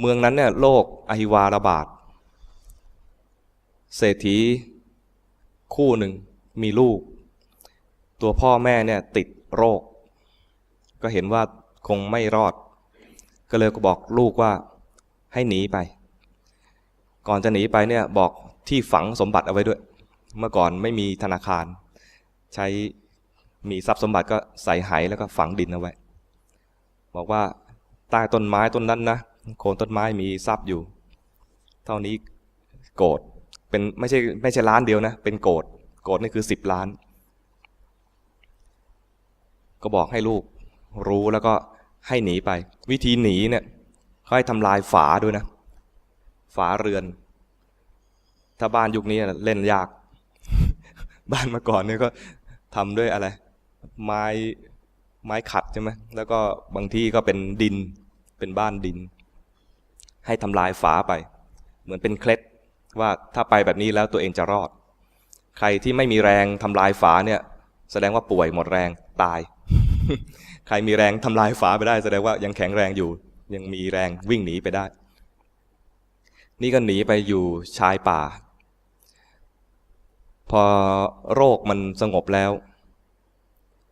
เมืองนั้นเนี่ยโรคอหิวาระบาด เศรษฐีคู่หนึ่งมีลูก ตัวพ่อแม่เนี่ยติดโรค ก็เห็นว่าคงไม่รอด ก็เลยก็บอกลูกว่าให้หนีไป ก่อนจะหนีไปเนี่ยบอกที่ฝังสมบัติเอาไว้ด้วย เมื่อก่อนไม่มีธนาคาร ใช้มีทรัพย์สมบัติก็ใส่ไหแล้วก็ฝังดินเอาไว้ บอกว่าใต้ต้นไม้ต้นนั้นนะ โคนต้นไม้มีทรัพย์อยู่ เท่านี้โกดเป็นไม่ใช่ไม่ใช่ล้านเดียวนะ เป็นโกดโกดนี่คือสิบล้าน ก็บอกให้ลูกรู้แล้วก็ให้หนีไป วิธีหนีเนี่ยเขาให้ทำลายฝาด้วยนะ ฝาเรือน ถ้าบ้านยุคนี้เล่นยาก บ้านเมื่อก่อนเนี่ยก็ทำด้วยอะไร ไม้ไม้ขัดใช่ไหมแล้วก็บางที่ก็เป็นดินเป็นบ้านดิน ให้ทำลายฝาไป เหมือนเป็นเคล็ดว่าถ้าไปแบบนี้แล้วตัวเองจะรอด ใครที่ไม่มีแรงทำลายฝาเนี่ย แสดงว่าป่วยหมดแรงตาย ใครมีแรงทำลายฝาไปได้ แสดงว่ายังแข็งแรงอยู่ ยังมีแรงวิ่งหนีไปได้ นี่ก็หนีไปอยู่ชายป่า พอโรคมันสงบแล้ว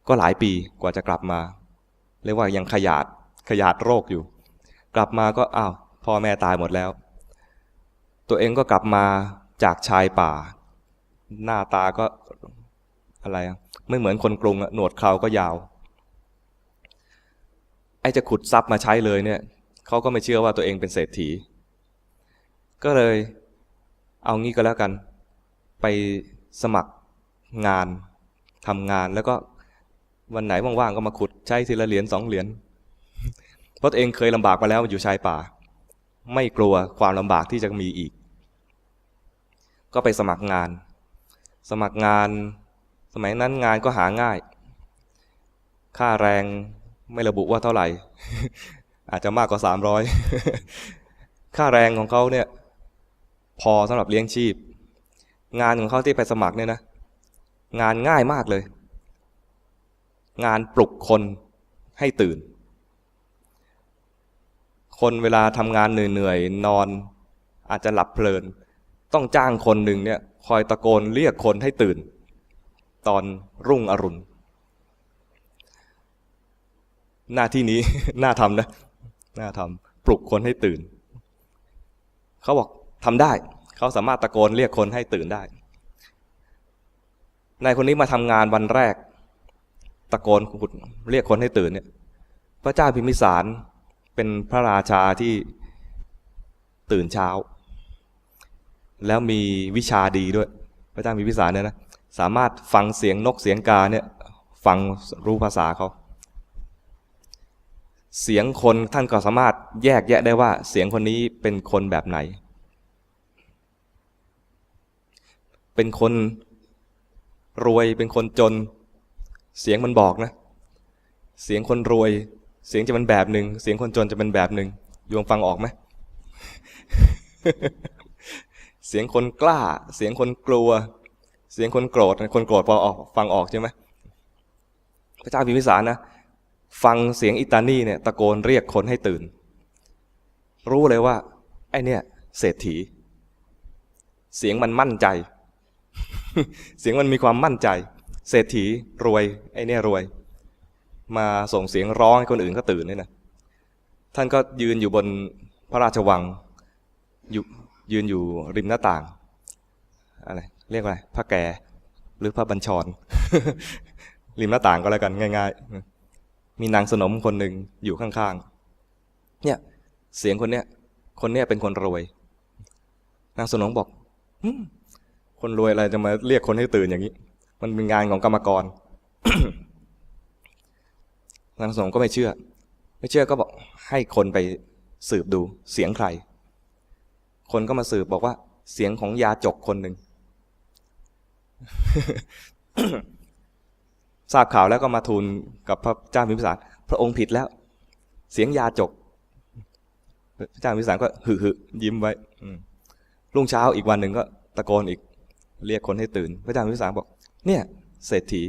ก็หลายปีกว่าจะกลับมา เรียกว่ายังขยาดขยาดโรคอยู่ กลับมาก็อ้าว พ่อแม่ตายหมดแล้ว ตัวเองก็กลับมาจากชายป่า หน้าตาก็อะไร ไม่เหมือนคนกรุงหนวดเคราก็ยาว ไอ้จะขุดทรัพย์มาใช้เลยเนี่ยเขาก็ไม่เชื่อว่าตัวเองเป็นเศรษฐี ก็เลยเอางี้ก็แล้วกัน ไปสมัครงานทำงานแล้วก็วันไหนว่างๆก็มาขุดใช้ทีละเหรียญสองเหรียญเพราะตัวเองเคยลำบากมาแล้วอยู่ชายป่า ไม่กลัวความลำบากที่จะมีอีก ก็ไปสมัครงาน สมัครงาน สมัยนั้นงานก็หาง่าย ค่าแรงไม่ระบุว่าเท่าไหร่ อาจจะมากกว่าสามร้อยค่าแรงของเขาเนี่ยพอสำหรับเลี้ยงชีพ งานของเขาที่ไปสมัครเนี่ยนะ งานง่ายมากเลย งานปลุกคนให้ตื่น คนเวลาทำงานเหนื่อยๆนอน อาจจะหลับเพลิน ต้องจ้างคนหนึ่งเนี่ยคอยตะโกนเรียกคนให้ตื่น ตอนรุ่งอรุณ หน้าที่นี้ น่าทำนะ น่าทำปลุกคนให้ตื่น เขาบอกทำได้ เขาสามารถตะโกนเรียกคนให้ตื่นได้นายคนนี้มาทำงานวันแรก ตะโกนขุดเรียกคนให้ตื่นเนี่ย พระเจ้าพิมพิสาร เป็นพระราชาที่ตื่นเช้า แล้วมีวิชาดีด้วย พระเจ้าพิมพิสารเนี่ยนะสามารถฟังเสียงนกเสียงกาเนี่ยฟังรู้ภาษาเขาเสียงคนท่านก็สามารถแยกแยะได้ว่าเสียงคนนี้เป็นคนแบบไหน เป็นคนรวยเป็นคนจน เสียงมันบอกนะ เสียงคนรวย เสียงจะเป็นแบบหนึ่งเสียงคนจนจะเป็นแบบหนึ่งโยมฟังออกไหมเสียงคนกล้า เสียงคนกลัว เสียงคนโกรธคนโกรธพอออกฟังออกใช่ไหมพระเจ้าพิมพิสารนะฟังเสียงอิตานีเนี่ยตะโกนเรียกคนให้ตื่น รู้เลยว่าไอเนี่ยเศรษฐี เสียงมันมั่นใจ เสียงมันมีความมั่นใจ เศรษฐีรวยไอเนี่ยรวย มาส่งเสียงร้องให้คนอื่นก็ตื่นเนี่ยนะท่านก็ยืนอยู่บนพระราชวังอยู่ยืนอยู่ริมหน้าต่างอะไรเรียกว่าไรพระแก่หรือพระบัญชร ริมหน้าต่างก็แล้วกันง่าย ๆ มีนางสนมคนหนึ่งอยู่ข้างๆเนี่ยเสียงคนเนี้ยคนเนี้ยเป็นคนรวย นางสนมบอกคนรวยอะไรจะมาเรียกคนให้ตื่นอย่างนี้ มันเป็นงานของกรรมกร นางสนมก็ไม่เชื่อ ไม่เชื่อก็บอกให้คนไปสืบดูเสียงใคร คนก็มาสืบบอกว่า เสียงของยาจกคนหนึ่งทราบข่าวแล้วก็มาทูลกับพระเจ้าพิมพิสาร พระองค์ผิดแล้ว เสียงยาจก พระเจ้าพิมพิสารก็หึหึยิ้มไว้รุ่งเช้าอีกวันหนึ่งก็ ตะโกนอีก เรียกคนให้ตื่น พระเจ้าพิมพิสารบอก เนี่ย เศรษฐี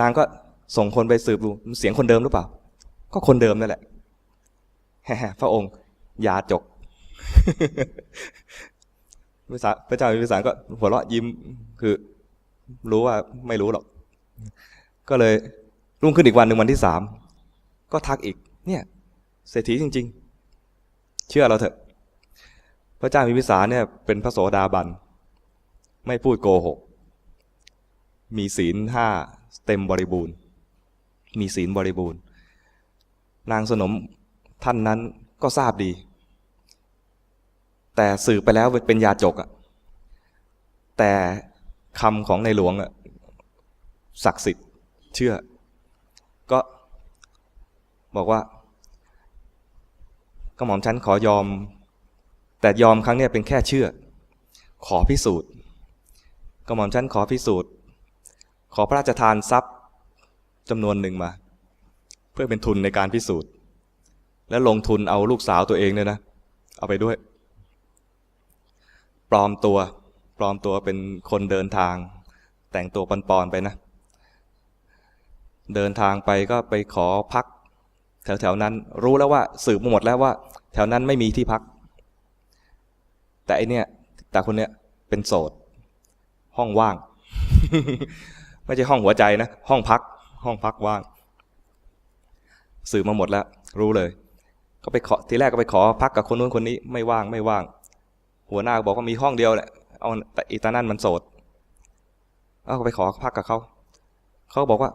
นางก็ ส่งคนไปสืบดูเสียงคนเดิมหรือเปล่า ก็คนเดิมนั่นแหละพระองค์ยาจกพระเจ้าพระเจ้าพิสารก็หัวเราะยิ้มคือ รู้ว่าไม่รู้หรอก ก็เลยรุ่งขึ้นอีกวันหนึ่งวันที่สามก็ทักอีก เนี่ยเศรษฐีจริง ๆ เชื่อเราเถอะ พระเจ้าพิมพิสารเนี่ย เป็นพระโสดาบัน ไม่พูดโกหก มีศีลห้าเต็มบริบูรณ์ มีศีลบริบูรณ์ นางสนมท่านนั้นก็ทราบดี แต่สื่อไปแล้วเป็นยาจกอะแต่คำของในหลวงอะศักดิ์สิทธิ์เชื่อ ก็บอกว่าก็หม่อมฉันขอยอม แต่ยอมครั้งนี้เป็นแค่เชื่อ ขอพิสูจน์ก็หม่อมฉันขอพิสูจน์ ขอพระราชทานทรัพย์ จำนวนหนึ่งมา เพื่อเป็นทุนในการพิสูจน์ และลงทุนเอาลูกสาวตัวเองเนี่ยนะ เอาไปด้วย ปลอมตัว ปลอมตัวเป็นคนเดินทาง แต่งตัวปอนๆไปนะ เดินทางไปก็ไปขอพัก แถวๆนั้น รู้แล้วว่าสืบหมดแล้วว่า แถวนั้นไม่มีที่พัก แต่อันเนี้ยแต่คนเนี้ยเป็นโสด ห้องว่าง ไม่ใช่ห้องหัวใจนะ ห้องพัก ห้องพักว่าง สืบมาหมดแล้ว รู้เลย ก็ไปขอทีแรกก็ไปขอพักกับคนนู้นคนนี้ไม่ว่างไม่ว่าง หัวหน้าบอกว่ามีห้องเดียวแหละเอาแต่อีตานั่นมันโสดเอาก็ไปขอพักกับเขาเขาบอกว่า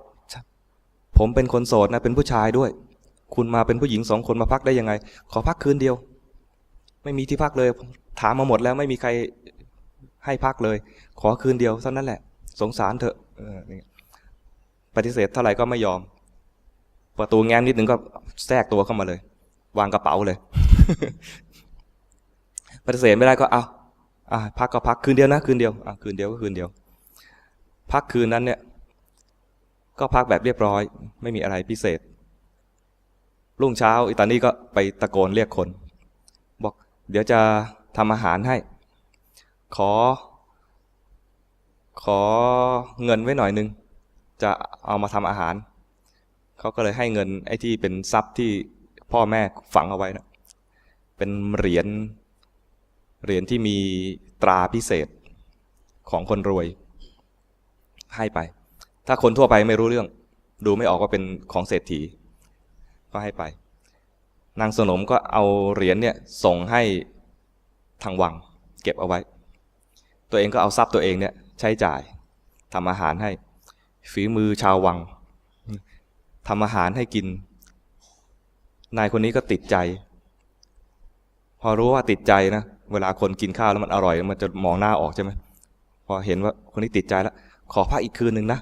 ผมเป็นคนโสดนะเป็นผู้ชายด้วย คุณมาเป็นผู้หญิงสองคนมาพักได้ยังไง ขอพักคืนเดียว ไม่มีที่พักเลย ถามมาหมดแล้วไม่มีใครให้พักเลย ขอคืนเดียวเท่านั้นแหละ สงสารเถอะเออนี่ ปฏิเสธเท่าไหร่ก็ไม่ยอม ประตูแง้มนิดนึงก็แทรกตัวเข้ามาเลย วางกระเป๋าเลย ปฏิเสธไม่ได้ก็เอาอะพักก็พักคืนเดียวนะคืนเดียวอะคืนเดียวก็คืนเดียว พักคืนนั้นเนี่ย ก็พักแบบเรียบร้อย ไม่มีอะไรพิเศษรุ่งเช้าอิตานี่ก็ไปตะโกนเรียกคน บอก เดี๋ยวจะทำอาหารให้ ขอ ขอเงินไว้หน่อยนึง จะเอามาทำอาหาร เขาก็เลยให้เงินไอ้ที่เป็นทรัพย์ที่พ่อแม่ฝังเอาไว้นะเป็นเหรียญเหรียญที่มีตราพิเศษของคนรวย ให้ไป ถ้าคนทั่วไปไม่รู้เรื่อง ดูไม่ออกว่าเป็นของเศรษฐี ก็ให้ไป นางสนมก็เอาเหรียญเนี่ยส่งให้ทางวัง เก็บเอาไว้ ตัวเองก็เอาทรัพย์ตัวเองเนี่ยใช้จ่ายทำอาหารให้ ฝีมือชาววังทำอาหารให้กิน นายคนนี้ก็ติดใจ พอรู้ว่าติดใจนะ เวลาคนกินข้าวแล้วมันอร่อย มันจะมองหน้าออกใช่ไหมพอเห็นว่าคนนี้ติดใจแล้ว ขอพักอีกคืนหนึ่งนะ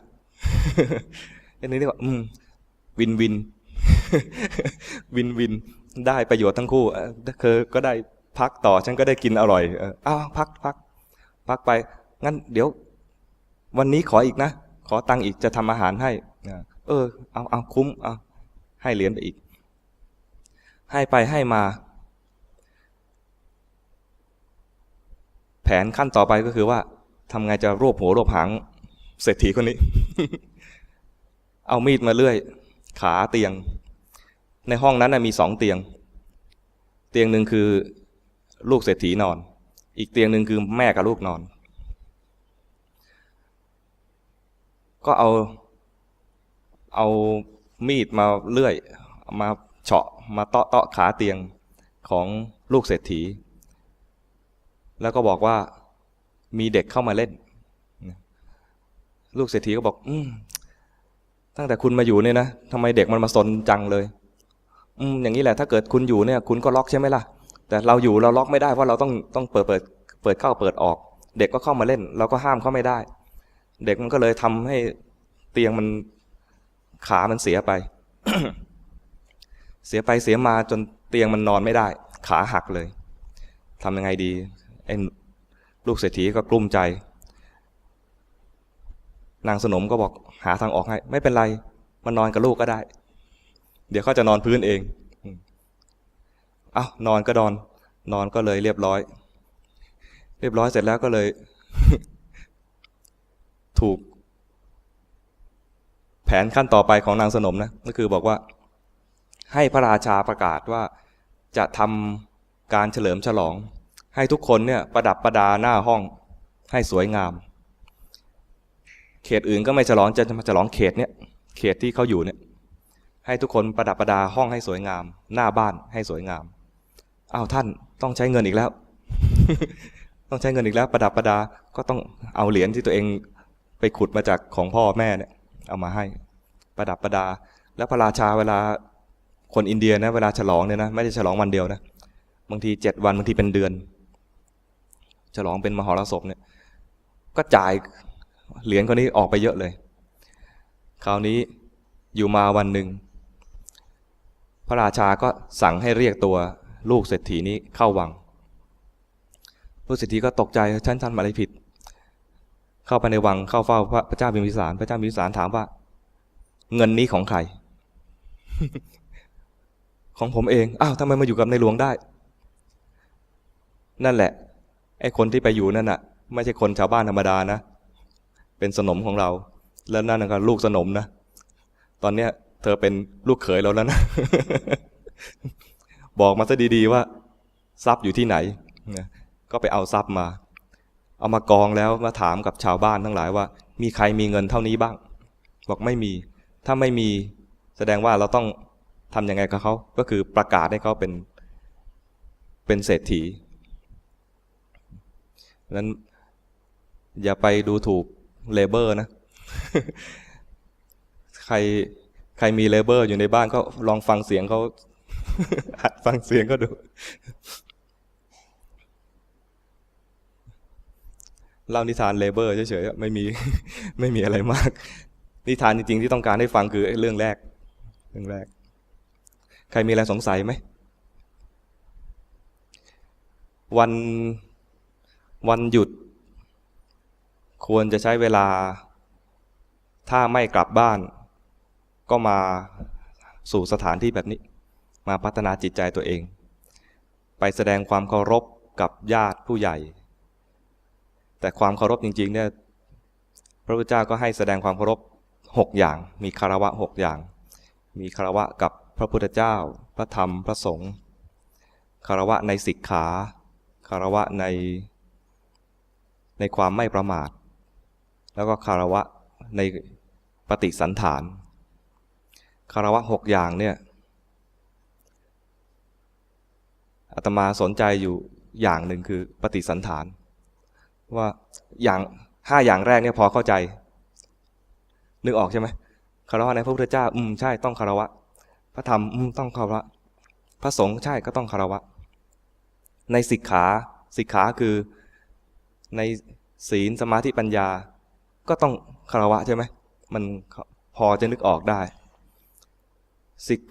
อันนี้เรียกว่า อืม วินวิน วินวิน ได้ประโยชน์ทั้งคู่เธอก็ได้พักต่อ ฉันก็ได้กินอร่อยอ้าวพักพัก พักไป งั้นเดี๋ยว วันนี้ขออีกนะ ขอตังค์อีกจะทำอาหารให้เออ เอาเอาคุ้มเอาให้เหรียญไปอีก ให้ไปให้มา แผนขั้นต่อไปก็คือว่าทำไงจะรวบหัวรวบหางเศรษฐีคนนี้ เอามีดมาเลื่อย ขาเตียง ในห้องนั้นนะมีสองเตียง เตียงหนึ่งคือลูกเศรษฐีนอน อีกเตียงหนึ่งคือแม่กับลูกนอน ก็เอา เอามีดมาเลื่อย มาเฉาะมาเตาะเตาะขาเตียงของลูกเศรษฐี แล้วก็บอกว่ามีเด็กเข้ามาเล่น ลูกเศรษฐีก็บอกอืตั้งแต่คุณมาอยู่เนี่ยนะทำไมเด็กมันมาสนจังเลย อืมอย่างนี้แหละ ถ้าเกิดคุณอยู่เนี่ย คุณก็ล็อกใช่ไหมล่ะ แต่เราอยู่เราล็อกไม่ได้เพราะเราต้องต้องเปิดเปิด เปิดเข้าเปิดออก เด็กก็เข้ามาเล่น เราก็ห้ามเขาไม่ได้ เด็กมันก็เลยทำให้เตียงมันขามันเสียไป เสียไปเสียมาจนเตียงมันนอนไม่ได้ ขาหักเลยทำยังไงดีไอ้ลูกเศรษฐีก็กลุ้มใจ นางสนมก็บอกหาทางออกให้ ไม่เป็นไร มันนอนกับลูกก็ได้ เดี๋ยวเขาจะนอนพื้นเองเอ้านอนก็นอน นอนก็เลยเรียบร้อย เรียบร้อยเสร็จแล้วก็เลย ถูก แผนขั้นต่อไปของนางสนมนะก็คือบอกว่า ให้พระราชาประกาศว่าจะทำการเฉลิมฉลอง ให้ทุกคนเนี่ยประดับประดาหน้าห้องให้สวยงาม เขตอื่นก็ไม่ฉลองจะมาฉลองเขตเนี่ยเขตที่เขาอยู่เนี่ยให้ทุกคนประดับประดาห้องให้สวยงาม หน้าบ้านให้สวยงามอ้าวท่านต้องใช้เงินอีกแล้ว ต้องใช้เงินอีกแล้ว ประดับประดาก็ต้องเอาเหรียญที่ตัวเอง ไปขุดมาจากของพ่อแม่เนี่ย เอามาให้ ประดับประดา แล้วพระราชาเวลาคนอินเดียนะ เวลาฉลองเนี่ยนะไม่ได้ฉลองวันเดียวนะบางทีเจ็ดวันบางทีเป็นเดือน ฉลองเป็นมหรสพเนี่ย ก็จ่ายเหรียญคนนี้ออกไปเยอะเลย คราวนี้อยู่มาวันหนึ่ง พระราชาก็สั่งให้เรียกตัวลูกเศรษฐีนี้เข้าวัง ลูกเศรษฐีก็ตกใจฉันทำอะไรผิด เข้าไปในวังเข้าเฝ้าพระเจ้าบิมพิสาร พระเจ้าบิมพิสารถามว่า เงินนี้ของใคร ของผมเอง อ้าวทำไมมาอยู่กับในหลวงได้ นั่นแหละ ไอ้คนที่ไปอยู่นั่นน่ะ ไม่ใช่คนชาวบ้านธรรมดานะ เป็นสนมของเรา แล้วนั่นก็ลูกสนมนะ ตอนเนี้ย เธอเป็นลูกเขยเราแล้วนะ บอกมาซะดีๆว่า ทรัพย์อยู่ที่ไหน ก็ไปเอาทรัพย์มา เอามากองแล้วมาถามกับชาวบ้านทั้งหลายว่า มีใครมีเงินเท่านี้บ้าง บอกไม่มี ถ้าไม่มีแสดงว่าเราต้องทำยังไงกับเขาก็คือประกาศให้เขาเป็นเป็นเศรษฐีนั้นอย่าไปดูถูกเลเบอร์นะ ใครใครมีเลเบอร์อยู่ในบ้านก็ลองฟังเสียงเขาหัดฟังเสียงก็ดู เล่านิทานเลเบอร์เฉยๆไม่มีไม่มีอะไรมาก นิทานจริงๆที่ต้องการให้ฟังคือเรื่องแรก เรื่องแรก ใครมีอะไรสงสัยไหม วันวันหยุด ควรจะใช้เวลา ถ้าไม่กลับบ้าน ก็มาสู่สถานที่แบบนี้ มาพัฒนาจิตใจตัวเอง ไปแสดงความเคารพกับญาติผู้ใหญ่ แต่ความเคารพจริงๆเนี่ยพระพุทธเจ้าก็ให้แสดงความเคารพหกอย่าง มีคารวะหกอย่าง มีคารวะกับพระพุทธเจ้า พระธรรมพระสงฆ์คารวะในสิกขาคารวะในในความไม่ประมาท แล้วก็คารวะในปฏิสันฐาน คารวะหกอย่างเนี่ยอาตมาสนใจอยู่อย่างหนึ่งคือปฏิสันฐาน ว่าอย่างห้าอย่างแรกเนี่ยพอเข้าใจ นึกออกใช่ไหมคารวะในพระพุทธเจ้า อืมใช่ต้องคารวะ พระธรรมอืมต้องคารวะ พระสงฆ์ใช่ก็ต้องคารวะ ในสิกขาสิกขาคือในศีลสมาธิปัญญา ก็ต้องคารวะใช่ไหมมันพอจะนึกออกได้สิก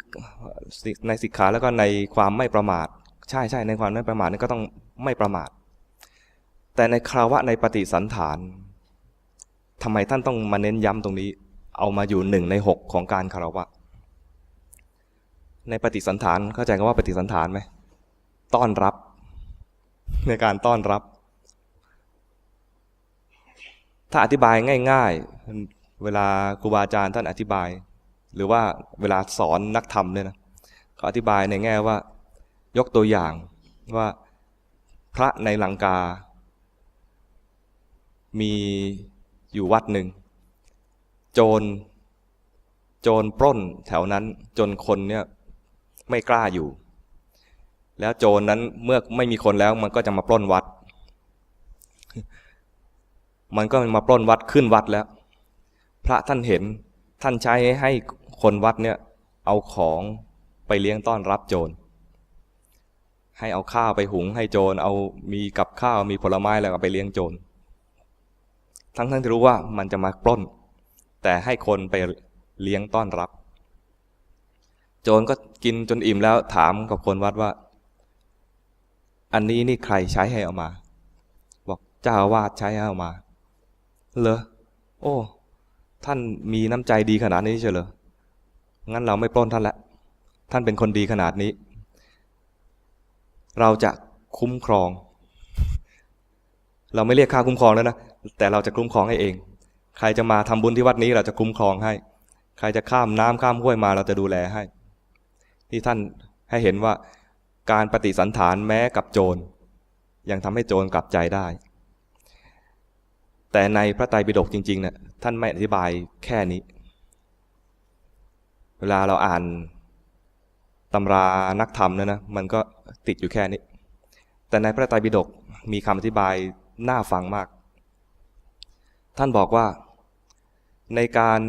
ในสิกขาแล้วก็ในความไม่ประมาท ใช่ใช่ในความไม่ประมาทนี่ก็ต้องไม่ประมาท แต่ในคารวะในปฏิสันฐานทำไมท่านต้องมาเน้นย้ำตรงนี้ เอามาอยู่หนึ่งในหกของการคารวะ ในปฏิสันฐานเข้าใจกันว่าปฏิสันฐานไหมต้อนรับ ในการต้อนรับ ถ้าอธิบายง่าย ๆ เวลาครูบาอาจารย์ท่านอธิบาย หรือว่าเวลาสอนนักธรรมเนี่ยนะเขาอธิบายในแง่ว่า ยกตัวอย่างว่าพระในลังกา มีอยู่วัดหนึ่ง โจร โจรปล้นแถวนั้นจนคนเนี่ยไม่กล้าอยู่ แล้วโจรนั้นเมื่อไม่มีคนแล้วมันก็จะมาปล้นวัด มันก็มาปล้นวัดขึ้นวัดแล้ว พระท่านเห็นท่านใช้ให้คนวัดเนี่ยเอาของไปเลี้ยงต้อนรับโจร ให้เอาข้าวไปหุงให้โจร เอามีกับข้าวมีผลไม้อะไรไปเลี้ยงโจร ทั้งทั้งที่รู้ว่ามันจะมาปล้น แต่ให้คนไปเลี้ยงต้อนรับ โจรก็กินจนอิ่มแล้วถามกับคนวัดว่า อันนี้นี่ใครใช้ให้เอามา บอกเจ้าอาวาสใช้ให้เอามาเหรอโอ้ ท่านมีน้ำใจดีขนาดนี้เชียวเหรองั้นเราไม่ปล้นท่านละ ท่านเป็นคนดีขนาดนี้ เราจะคุ้มครอง เราไม่เรียกค่าคุ้มครองแล้วนะ แต่เราจะคุ้มครองให้เอง ใครจะมาทำบุญที่วัดนี้เราจะคุ้มครองให้ ใครจะข้ามน้ำข้ามห้วยมาเราจะดูแลให้ ที่ท่านให้เห็นว่าการปฏิสันฐานแม้กับโจร ยังทำให้โจรกลับใจได้ แต่ในพระไตรปิฎกจริงๆเนี่ยท่านไม่อธิบายแค่นี้ เวลาเราอ่านตำรานักธรรมเนี่ยนะมันก็ติดอยู่แค่นี้ แต่ในพระไตรปิฎกมีคำอธิบายน่าฟังมาก ท่านบอกว่าในการ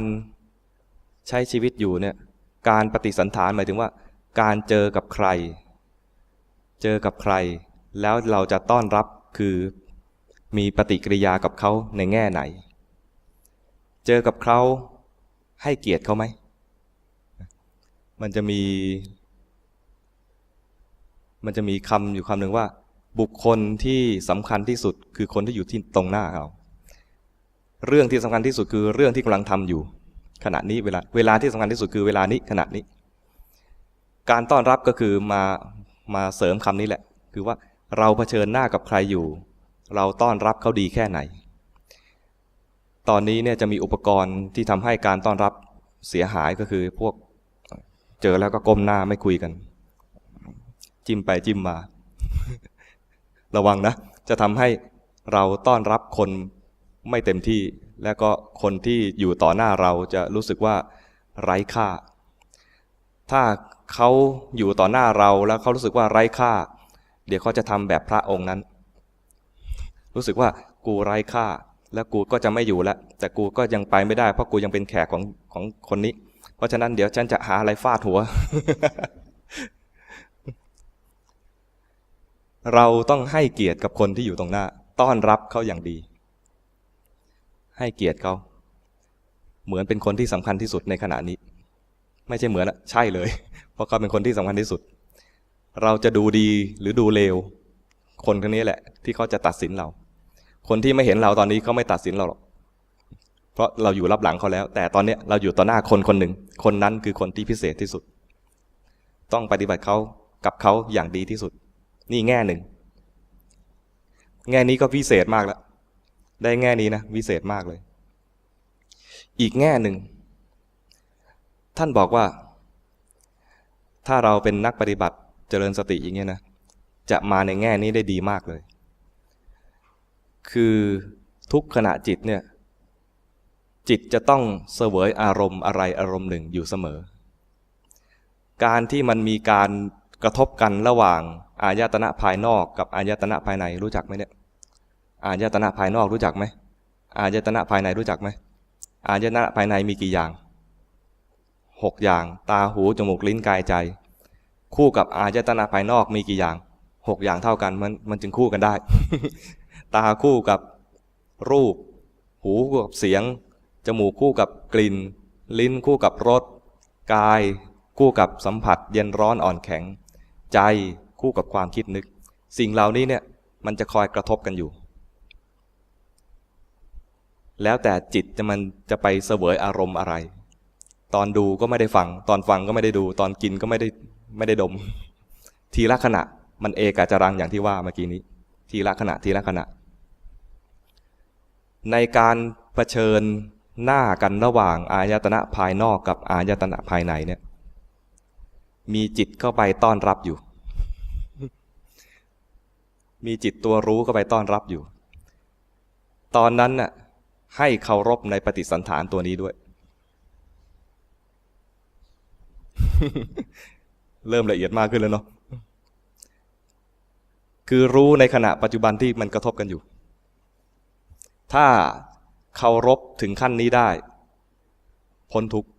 ใช้ชีวิตอยู่เนี่ยการปฏิสันฐานหมายถึงว่า การเจอกับใคร เจอกับใคร แล้วเราจะต้อนรับคือมีปฏิกิริยากับเขาในแง่ไหน เจอกับเขาให้เกียรติเขาไหม มันจะมี มันจะมีคำอยู่คำหนึ่งว่า บุคคลที่สำคัญที่สุดคือคนที่อยู่ที่ตรงหน้าเรา เรื่องที่สำคัญที่สุดคือเรื่องที่กำลังทำอยู่ ขณะนี้เวลาเวลาที่สำคัญที่สุดคือเวลานี้ขณะนี้ การต้อนรับก็คือมามาเสริมคำนี้แหละ คือว่าเราเผชิญหน้ากับใครอยู่ เราต้อนรับเขาดีแค่ไหน ตอนนี้เนี่ยจะมีอุปกรณ์ที่ทำให้การต้อนรับเสียหายก็คือพวกเจอแล้วก็ก้มหน้าไม่คุยกัน จิ้มไปจิ้มมา ระวังนะ จะทำให้เราต้อนรับคน ไม่เต็มที่ และก็คนที่อยู่ต่อหน้าเราจะรู้สึกว่าไร้ค่า ถ้าเขาอยู่ต่อหน้าเราแล้วเขารู้สึกว่าไร้ค่า เดี๋ยวเขาจะทำแบบพระองค์นั้น รู้สึกว่ากูไร้ค่า แล้วกูก็จะไม่อยู่แล้วแต่กูก็ยังไปไม่ได้ เพราะกูยังเป็นแขกของของคนนี้ เพราะฉะนั้นเดี๋ยวฉันจะหาอะไรฟาดหัว เราต้องให้เกียรติกับคนที่อยู่ตรงหน้า ต้อนรับเขาอย่างดี ให้เกียรติเขาเหมือนเป็นคนที่สำคัญที่สุดในขณะนี้ ไม่ใช่เหมือนอะใช่เลย เพราะเขาเป็นคนที่สำคัญที่สุด เราจะดูดีหรือดูเลว คนคนนี้แหละ ที่เขาจะตัดสินเรา คนที่ไม่เห็นเราตอนนี้เขาไม่ตัดสินเราหรอกเพราะเราอยู่รับหลังเขาแล้ว แต่ตอนเนี้ยเราอยู่ต่อหน้าคนคนหนึ่ง คนนั้นคือคนที่พิเศษที่สุด ต้องปฏิบัติเขากับเขาอย่างดีที่สุด นี่แง่หนึ่ง แง่นี้ก็พิเศษมากแล้ว ได้แง่นี้นะวิเศษมากเลย อีกแง่หนึ่ง ท่านบอกว่า ถ้าเราเป็นนักปฏิบัติเจริญสติอย่างเงี้ยนะจะมาในแง่นี้ได้ดีมากเลย คือทุกขณะจิตเนี่ยจิตจะต้องเสวยอารมณ์อะไรอารมณ์หนึ่งอยู่เสมอ การที่มันมีการกระทบกันระหว่างอายตนะภายนอกกับอายตนะภายในรู้จักไหมเนี่ย อายตนะภายนอกรู้จักไหมอายตนะภายในรู้จักไหมอายตนะภายในมีกี่อย่างหกอย่าง ตาหูจมูกลิ้นกายใจ คู่กับอายตนะภายนอกมีกี่อย่างหกอย่างเท่ากันมันมันจึงคู่กันได้ ตาคู่กับรูป หูคู่กับเสียง จมูกคู่กับกลิ่น ลิ้นคู่กับรสกาย คู่กับสัมผัส เย็นร้อนอ่อนแข็ง ใจคู่กับความคิดนึก สิ่งเหล่านี้เนี่ยมันจะคอยกระทบกันอยู่ แล้วแต่จิตจะมันจะไปเสวยอารมณ์อะไร ตอนดูก็ไม่ได้ฟัง ตอนฟังก็ไม่ได้ดู ตอนกินก็ไม่ได้ไม่ได้ดม ทีละขณะมันเอกาจรังอย่างที่ว่าเมื่อกี้นี้ ทีละขณะทีละขณะ ในการเผชิญหน้ากันระหว่างอายตนะภายนอกกับอายตนะภายในเนี่ย มีจิตเข้าไปต้อนรับอยู่ มีจิตตัวรู้เข้าไปต้อนรับอยู่ ตอนนั้นน่ะ ให้เคารพในปฏิสันฐานตัวนี้ด้วย เริ่มละเอียดมากขึ้นแล้วเนาะคือรู้ในขณะปัจจุบันที่มันกระทบกันอยู่ ถ้าเคารพถึงขั้นนี้ได้ พ้นทุกข์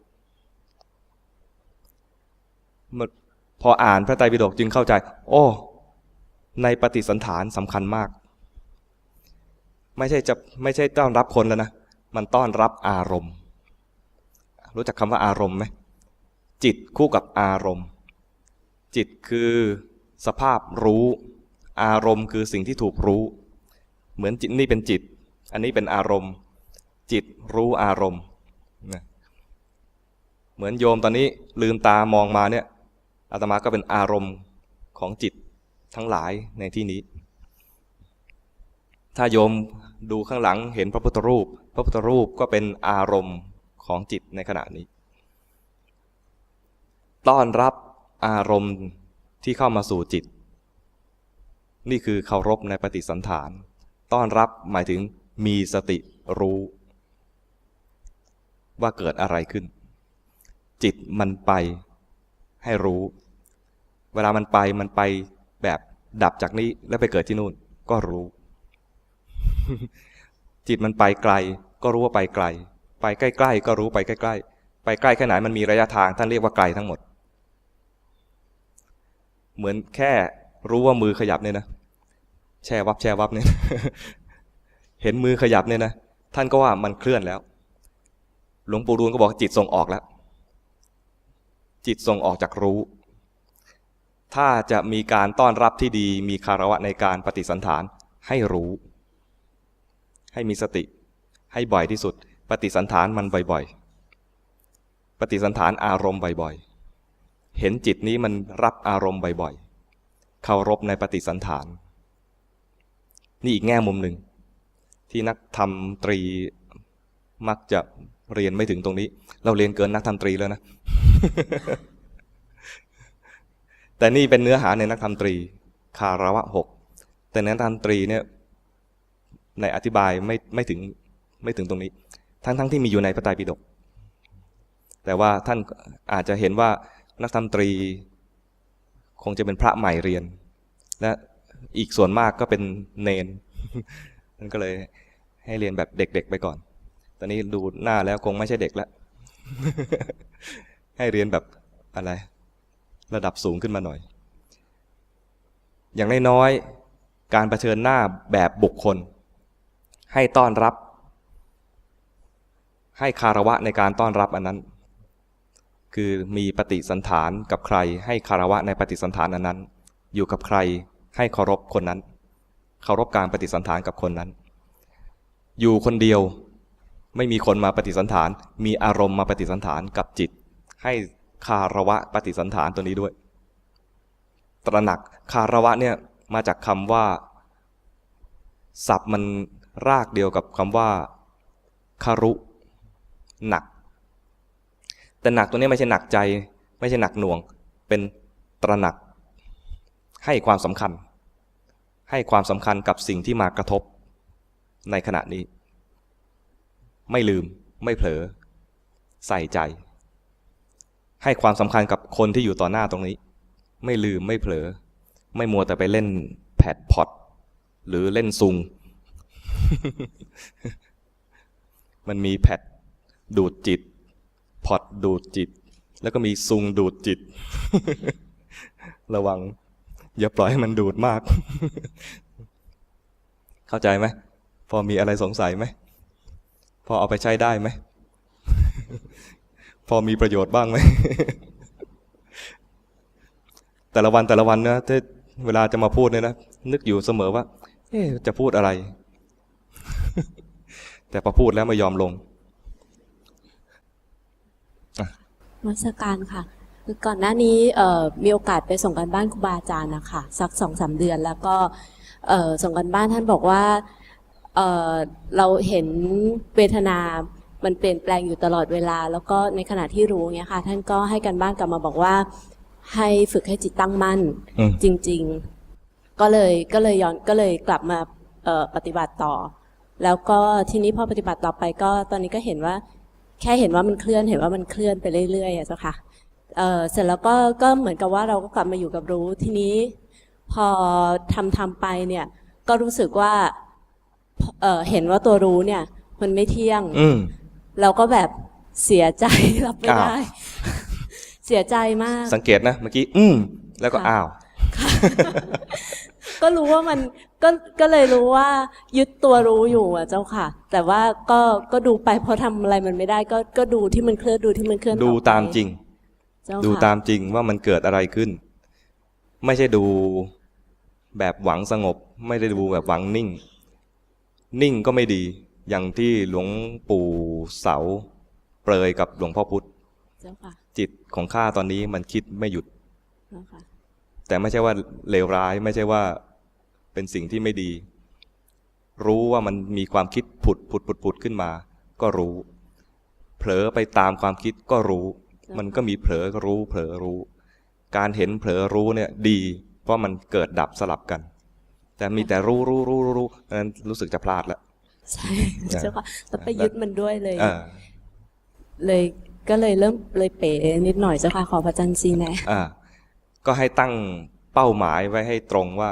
พออ่านพระไตรปิฎกจึงเข้าใจ โอ้ ในปฏิสันฐานสำคัญมาก ไม่ใช่จะไม่ใช่ต้อนรับคนแล้วนะ มันต้อนรับอารมณ์ รู้จักคำว่าอารมณ์ไหมจิตคู่กับอารมณ์ จิตคือสภาพรู้ อารมณ์คือสิ่งที่ถูกรู้ เหมือนจิตนี่เป็นจิต อันนี้เป็นอารมณ์ จิตรู้อารมณ์เหมือนโยมตอนนี้ลืมตามองมาเนี่ยอาตมาก็เป็นอารมณ์ของจิตทั้งหลายในที่นี้ ถ้าโยมดูข้างหลังเห็นพระพุทธรูป พระพุทธรูปก็เป็นอารมณ์ของจิตในขณะนี้ ต้อนรับอารมณ์ที่เข้ามาสู่จิต นี่คือเคารพในปฏิสันฐาน ต้อนรับหมายถึงมีสติรู้ ว่าเกิดอะไรขึ้น จิตมันไปให้รู้ เวลามันไปมันไปแบบดับจากนี้แล้วไปเกิดที่นู่นก็รู้ จิตมันไปไกล ก็รู้ว่าไปไกล ไปใกล้ ๆ ก็รู้ไปใกล้ ๆ ไปใกล้แค่ไหนมันมีระยะทางท่านเรียกว่าไกลทั้งหมด เหมือนแค่รู้ว่ามือขยับเนี่ยนะแช่วับแช่วับเนี่ยเห็นมือขยับเนี่ยนะท่านก็ว่ามันเคลื่อนแล้ว หลวงปู่ดูลก็บอกจิตส่งออกแล้ว จิตส่งออกจากรู้ ถ้าจะมีการต้อนรับที่ดี มีคารวะในการปฏิสันฐานให้รู้ ให้มีสติ ให้บ่อยที่สุด ปฏิสันฐานมันบ่อยๆ ปฏิสันฐานอารมณ์บ่อยๆ เห็นจิตนี้มันรับอารมณ์บ่อยๆ เคารพในปฏิสันฐาน นี่อีกแง่มุมหนึ่ง ที่นักทำตรีมักจะเรียนไม่ถึงตรงนี้ เราเรียนเกินนักทำตรีแล้วนะ แต่นี่เป็นเนื้อหาในนักธรรมตรี คารวะหกแต่นนักธรรมตรีเนี่ย ในอธิบายไม่ไม่ถึงไม่ถึงตรงนี้ ทั้งทั้งที่มีอยู่ในพระไตรปิฎกแต่ว่าท่านอาจจะเห็นว่านักธรรมตรีคงจะเป็นพระใหม่เรียน และอีกส่วนมากก็เป็นเนนท่านก็เลยให้เรียนแบบเด็กๆไปก่อน ตอนนี้ดูหน้าแล้วคงไม่ใช่เด็กแล้ว ให้เรียนแบบอะไร ระดับสูงขึ้นมาหน่อย อย่างน้อยๆการรเผชิญหน้าแบบบุคคล ให้ต้อนรับ ให้คารวะในการต้อนรับอันนั้น คือมีปฏิสันฐานกับใคร ให้คารวะในปฏิสันฐานอันนั้น อยู่กับใครให้เคารพคนนั้น เคารพการปฏิสันฐานกับคนนั้น อยู่คนเดียวไม่มีคนมาปฏิสันฐาน มีอารมณ์มาปฏิสันฐานกับจิต ให้คารวะปฏิสันฐานตัวนี้ด้วย ตระหนักคารวะเนี่ยมาจากคำว่าศัพท์มัน รากเดียวกับคำว่าคารุ หนัก แต่หนักตัวนี้ไม่ใช่หนักใจ ไม่ใช่หนักหน่วง เป็นตระหนัก ให้ความสำคัญ ให้ความสำคัญกับสิ่งที่มากระทบ ในขณะนี้ ไม่ลืม ไม่เผลอ ใส่ใจ ให้ความสำคัญกับคนที่อยู่ต่อหน้าตรงนี้ ไม่ลืมไม่เผลอ ไม่มัวแต่ไปเล่นแพดพอดหรือเล่นซุง มันมีแพดดูดจิต พอดดูดจิต แล้วก็มีซุงดูดจิต ระวัง อย่าปล่อยให้มันดูดมาก เข้าใจไหม พอมีอะไรสงสัยไหม พอเอาไปใช้ได้ไหม พอมีประโยชน์บ้างไหม แต่ละวันแต่ละวันนะเวลาจะมาพูดเนี่ยนะ นึกอยู่เสมอว่าจะพูดอะไร แต่พอพูดแล้วไม่ยอมลงนมัสการค่ะ คือก่อนหน้านี้เอ่อมีโอกาสไปส่งกันบ้านครูบาอาจารย์นะคะสักสองสามเดือนแล้วก็เอ่อส่งกันบ้านท่านบอกว่าเอ่อเราเห็นเวทนา มันเปลี่ยนแปลงอยู่ตลอดเวลา แล้วก็ในขณะที่รู้เนี่ยค่ะ ท่านก็ให้กันบ้านกลับมาบอกว่า ให้ฝึกให้จิตตั้งมั่นอืมจริง ๆ ก็เลยก็เลยย้อนก็เลยกลับมาเอ่อปฏิบัติต่อ แล้วก็ทีนี้พอปฏิบัติต่อไปก็ตอนนี้ก็เห็นว่า แค่เห็นว่ามันเคลื่อนเห็นว่ามันเคลื่อนไปเรื่อยๆอะเจ้าค่ะเอ่อเสร็จแล้วก็ก็เหมือนกับว่าเราก็กลับมาอยู่กับรู้ ทีนี้พอทำทำไปเนี่ย ก็รู้สึกว่าเอ่อเห็นว่าตัวรู้เนี่ย มันไม่เที่ยงอืมเราก็แบบเสียใจรับไม่อ้าวได้ เสียใจมาก สังเกตนะเมื่อกี้ อืมแล้วก็ค่ะอ้าว ก็รู้ว่ามันก็ก็เลยรู้ว่ายึดตัวรู้อยู่อะเจ้าค่ะ แต่ว่าก็ก็ดูไปพอทำอะไรมันไม่ได้ ก็ก็ดูที่มันเคลื่อนดูที่มันเคลื่อนดูต่อไปตามจริงเจ้าดูค่ะตามจริงว่ามันเกิดอะไรขึ้น ไม่ใช่ดูแบบหวังสงบ ไม่ได้ดูแบบหวังนิ่ง นิ่งก็ไม่ดีอย่างที่หลวงปู่เสาเปรยกับหลวงพ่อพุธเจ้าค่ะจิตของข้าตอนนี้มันคิดไม่หยุดเจ้าค่ะ แต่ไม่ใช่ว่าเลวร้าย ไม่ใช่ว่าเป็นสิ่งที่ไม่ดี รู้ว่ามันมีความคิดผุดผุดผุดผุดขึ้นมา ก็รู้ เผลอไปตามความคิดก็รู้ มันก็มีเผลอก็รู้เผลอรู้ การเห็นเผลอรู้เนี่ยดี เพราะมันเกิดดับสลับกัน แต่มีแต่รู้รู้รู้รู้รู้อันนั้นรู้สึกจะพลาดแล้วใช่เจ้าค่ะแล้วไปยึดมันด้วยเลยเออเลยก็เลยเริ่มเลยเป๋นิดหน่อยเจ้าค่ะขอพระอาจารย์ชี้แนะอ่า ก็ให้ตั้งเป้าหมายไว้ให้ตรงว่า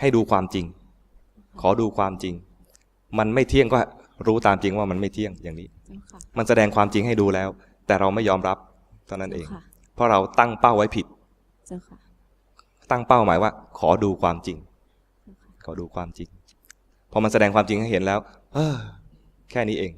ให้ดูความจริง ขอดูความจริง มันไม่เที่ยงก็รู้ตามจริงว่ามันไม่เที่ยงอย่างนี้เจ้าค่ะมันแสดงความจริงให้ดูแล้ว แต่เราไม่ยอมรับเท่านั้นเองเจ้าค่ะเพราะเราตั้งเป้าไว้ผิดเจ้าค่ะตั้งเป้าหมายว่า ขอดูความจริง ขอดูความจริงพอมันแสดงความจริงให้เห็นแล้ว เออ แค่นี้เอง